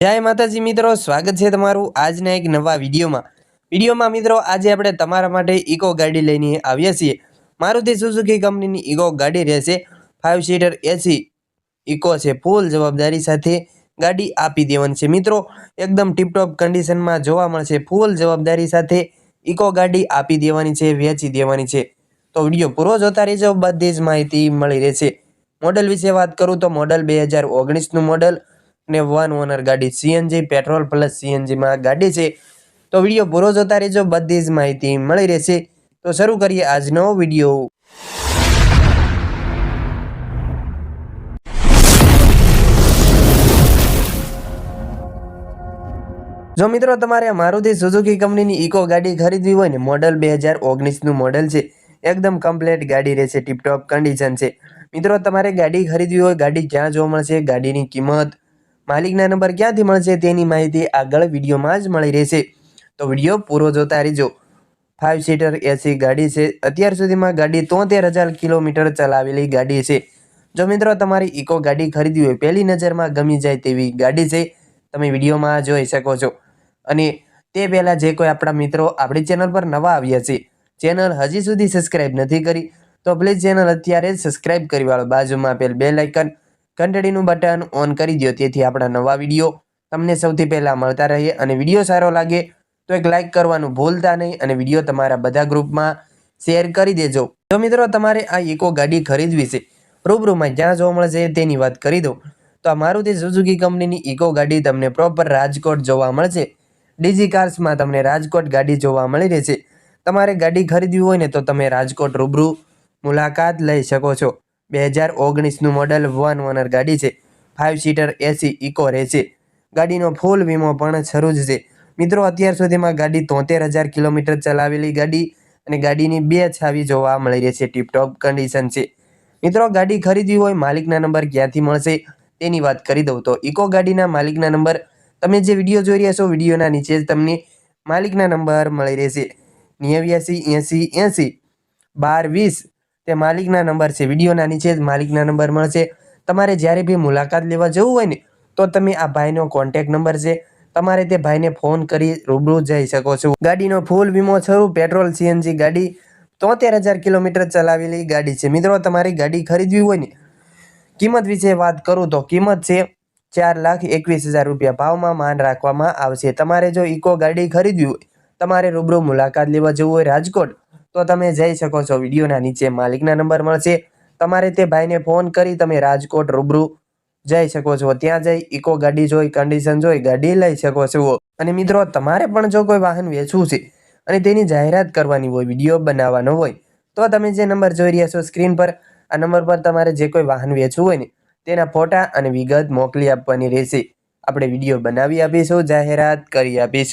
જય માતાજી મિત્રો, સ્વાગત છે તમારું આજના એક નવા વિડીયોમાં. વિડીયોમાં મિત્રો, આજે આપણે તમારા માટે ઇકો ગાડી લઈને આવ્યા છીએ. મારુતિ સુઝુકી કંપનીની ઇકો ગાડી રહેશે. ફાઇવ સીટર એસી ઇકો છે ફૂલ જવાબદારી સાથે ગાડી આપી દેવાની છે. મિત્રો, એકદમ ટીપટોપ કન્ડિશનમાં જોવા મળશે. ફૂલ જવાબદારી સાથે ઇકો ગાડી આપી દેવાની છે, વેચી દેવાની છે. તો વીડિયો પૂરો જોતા રહેજો. બધી જ માહિતી મળી રહેશે. મોડલ વિશે વાત કરું તો મોડલ બે હજાર ઓગણીસનું મોડલ. ને વન ઓનર ગાડી સીએનજી પેટ્રોલ પ્લસ સીએનજીમાં ગાડી છે. તો વીડિયો પૂરો જોતા રહેજો, બધી જ માહિતી મળી રહેશે. તો શરૂ કરીએ આજનો વીડિયો જો મિત્રો તમારે મારુતિ સુઝુકી કંપનીની ઇકો ગાડી ખરીદવી હોય ને મોડલ બે હજાર ઓગણીસનું મોડલ છે. એકદમ કમ્પ્લેટ ગાડી રહેશે ટીપટોપ કન્ડિશન છે. મિત્રો, તમારે ગાડી ખરીદવી હોય, ગાડી ક્યાં જોવા મળશે? ગાડીની કિંમત માલિકના નંબર ક્યાંથી મળશે તેની માહિતી આગળ વિડીયોમાં જ મળી રહેશે. તો વીડિયો પૂરો જોતા રહેજો. ફાઇવ સીટર એસી ગાડી છે. અત્યાર સુધીમાં ગાડી તોતેર હજાર કિલોમીટર ચલાવેલી ગાડી છે. જો મિત્રો તમારી ઇકો ગાડી ખરીદવી હોય, પહેલી નજરમાં ગમી જાય તેવી ગાડી છે, તમે વિડીયોમાં જોઈ શકો છો. અને તે પહેલાં જે કોઈ આપણા મિત્રો આપણી ચેનલ પર નવા આવ્યા છે, ચેનલ હજી સુધી સબસ્ક્રાઈબ નથી કરી, તો પ્લીઝ ચેનલ અત્યારે સબસ્ક્રાઈબ કરી વાળો. બાજુમાં આપેલ બે લાઇકન ઘંટડીનું બટન ઓન કરી દો તેથી આપણા નવા વીડિયો તમને સૌથી પહેલાં મળતા રહે અને વીડિયો સારો લાગે તો એક લાઇક કરવાનું ભૂલતા નહીં અને વીડિયો તમારા બધા ગ્રુપમાં શેર કરી દેજો. જો મિત્રો, તમારે આ ઇકો ગાડી ખરીદવી છે. રૂબરૂમાં જ્યાં જોવા મળશે તેની વાત કરી દઉં. તો આ મારુતિ સુઝુકી કંપનીની ઇકો ગાડી તમને પ્રોપર રાજકોટ જોવા મળશે. ડીજી કાર્સમાં તમને રાજકોટ ગાડી જોવા મળી રહેશે. તમારે ગાડી ખરીદવી હોય ને તો તમે રાજકોટ રૂબરૂ મુલાકાત લઈ શકો છો. બે હજાર ઓગણીસનું મોડલ વન ઓનર ગાડી છે. ફાઇવ સીટર એસી ઇકો રહેશે ગાડીનો ફૂલ વીમો પણ શરૂ જ છે. મિત્રો, અત્યાર સુધીમાં ગાડી તોતેર હજાર કિલોમીટર ચલાવેલી ગાડી અને ગાડીની બે છાવી જોવા મળી રહેશે ટીપટોપ કન્ડિશન છે. મિત્રો, ગાડી ખરીદવી હોય માલિકના નંબર ક્યાંથી મળશે તેની વાત કરી દઉં તો ઇકો ગાડીના માલિકના નંબર તમે જે વીડિયો જોઈ રહ્યા છો, વિડીયોના નીચે જ તમને માલિકના નંબર મળી રહેશે. નેવ્યાસી, એંસી એંસી, બાર, વીસ તે માલિકના નંબર છે. વિડીયોના નીચે જ માલિકના નંબર મળશે. તમારે જ્યારે બી મુલાકાત લેવા જવું હોય ને, તો તમે આ ભાઈનો કોન્ટેક નંબર છે. તમારે તે ભાઈને ફોન કરી રૂબરૂ જઈ શકો છો. ગાડીનો ફૂલ વીમો શરૂ પેટ્રોલ સીએનજી ગાડી, તોતેર હજાર કિલોમીટર ચલાવેલી ગાડી છે. મિત્રો, તમારી ગાડી ખરીદવી હોય ને, કિંમત વિશે વાત કરું તો કિંમત છે ચાર લાખ એકવીસ હજાર રૂપિયા. ભાવમાં માન રાખવામાં આવશે. તમારે જો ઇકો ગાડી ખરીદવી હોય, તમારે રૂબરૂ મુલાકાત લેવા જવું હોય રાજકોટ તો તમે જઈ શકો છો વિડીયોના નીચે માલિકના નંબર મળશે. તમારે તે ભાઈને ફોન કરી તમે રાજકોટ રૂબરૂ જઈ શકો છો. ત્યાં જઈ ઇકો ગાડી જોઈ કન્ડિશન જોઈ, ગાડી લઈ શકો છો. અને મિત્રો, તમારે પણ જો કોઈ વાહન વેચવું છે અને તેની જાહેરાત કરવાની હોય, વીડિયો બનાવવાનો હોય, તો તમે જે નંબર જોઈ રહ્યા છો સ્ક્રીન પર, આ નંબર પર તમારે જે કોઈ વાહન વેચવું હોય ને, તેના ફોટા અને વિગત મોકલી આપવાની રહેશે. આપણે વીડિયો બનાવી આપીશું, જાહેરાત કરી આપીશું.